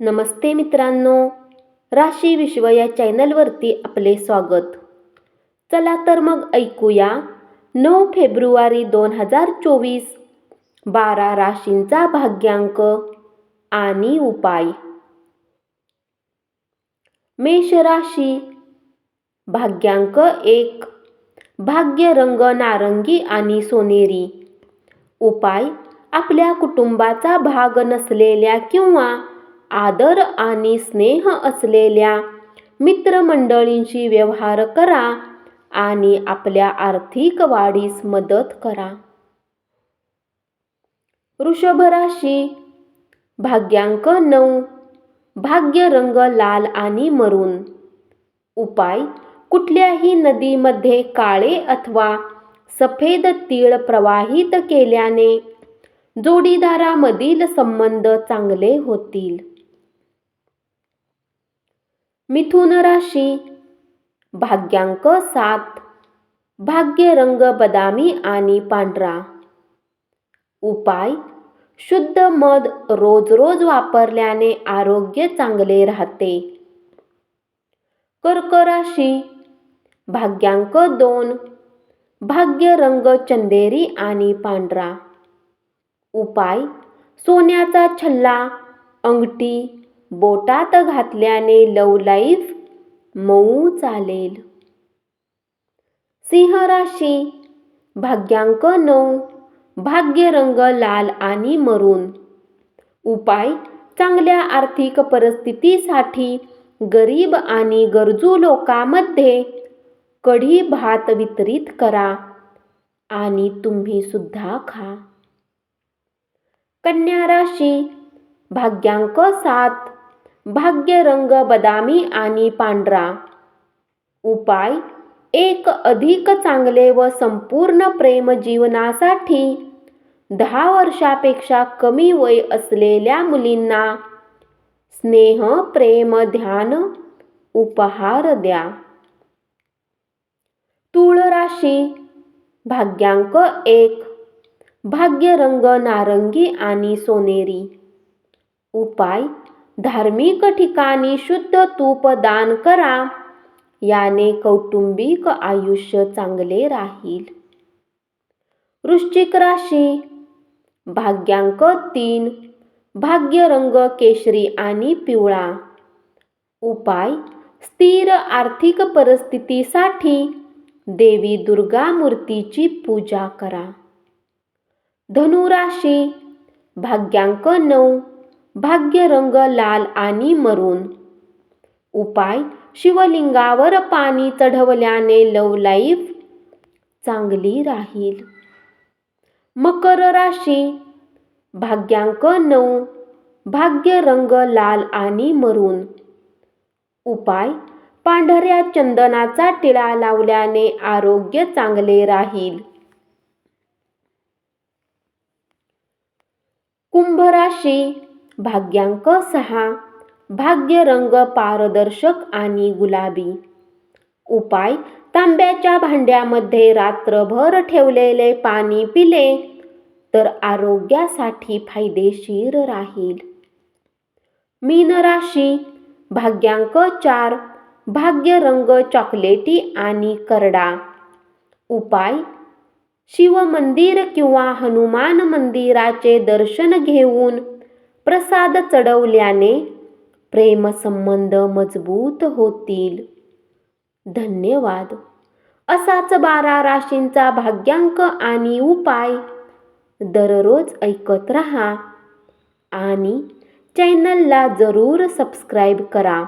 नमस्ते मित्रांनो. राशी विश्व या चॅनलवरती आपले स्वागत. चला तर मग ऐकूया. नऊ फेब्रुवारी दोन हजार चोवीस बारा राशींचा भाग्यांक आणि उपाय. मेष राशी भाग्यांक एक भाग्य रंग नारंगी आणि सोनेरी. उपाय आपल्या कुटुंबाचा भाग नसलेल्या किंवा आदर आणि स्नेह असलेल्या मित्रमंडळींशी व्यवहार करा आणि आपल्या आर्थिक वाढीस मदत करा. वृषभ राशी भाग्यांक नऊ भाग्य रंग लाल आणि मरून. उपाय कुठल्याही नदीमध्ये काळे अथवा सफेद तीळ प्रवाहित केल्याने जोडीदारामधील संबंध चांगले होतील. मिथुन राशी. भाग्यांक सात. भाग्य रंग बदामी आणि पांढरा. उपाय. शुद्ध मध रोज रोज वापरल्याने आरोग्य चांगले राहते. कर्क राशी. भाग्यांक दोन. भाग्य रंग चंदेरी आणि पांढरा. उपाय. सोन्याचा छल्ला अंगठी बोटात घातल्याने लव लाईफ मऊ चालेल. सिंह राशी भाग्यांक नऊ भाग्य रंग लाल आणि मरून. उपाय चांगल्या आर्थिक परिस्थितीसाठी गरीब आणि गरजू लोकांमध्ये कढी भात वितरित करा आणि तुम्ही सुद्धा खा. कन्या राशी भाग्यांक सात भाग्य रंग बदामी आणि पांढरा. उपाय एक अधिक चांगले व संपूर्ण प्रेम जीवनासाठी. दहा वर्षापेक्षा कमी वय असलेल्या मुलींना स्नेह प्रेम ध्यान उपहार द्या. तुळ राशी भाग्यांक एक. भाग्य रंग नारंगी आणि सोनेरी. उपाय धार्मिक ठिकाणी शुद्ध तूप दान करा. याने कौटुंबिक आयुष्य चांगले राहील. वृश्चिक राशी. भाग्यांक तीन. भाग्य रंग केशरी आणि पिवळा. उपाय. स्थिर आर्थिक परिस्थितीसाठी देवी दुर्गा मूर्तीची पूजा करा. धनुराशी भाग्यांक नऊ. भाग्य रंग लाल आणि मरून. उपाय शिवलिंगावर पाणी चढवल्याने लव लाईफ चांगली राहील. मकर राशी भाग्यांक नऊ भाग्य रंग लाल आणि मरून. उपाय पांढऱ्या चंदनाचा टिळा लावल्याने आरोग्य चांगले राहील. कुंभ राशी भाग्यांक सहा. भाग्य रंग पारदर्शक आणि गुलाबी. उपाय तांब्याच्या भांड्यामध्ये रात्रभर ठेवलेले पाणी पिले तर आरोग्यासाठी फायदेशीर राहील. मीन राशी भाग्यांक चार. भाग्य रंग चॉकलेटी आणि करडा. उपाय शिवमंदिर किंवा हनुमान मंदिराचे दर्शन घेऊन प्रसाद चढवल्याने प्रेमसंबंध मजबूत होतील. धन्यवाद. असाच बारा राशींचा भाग्यांक आणि उपाय दररोज ऐकत रहा आणि चॅनलला जरूर सबस्क्राईब करा.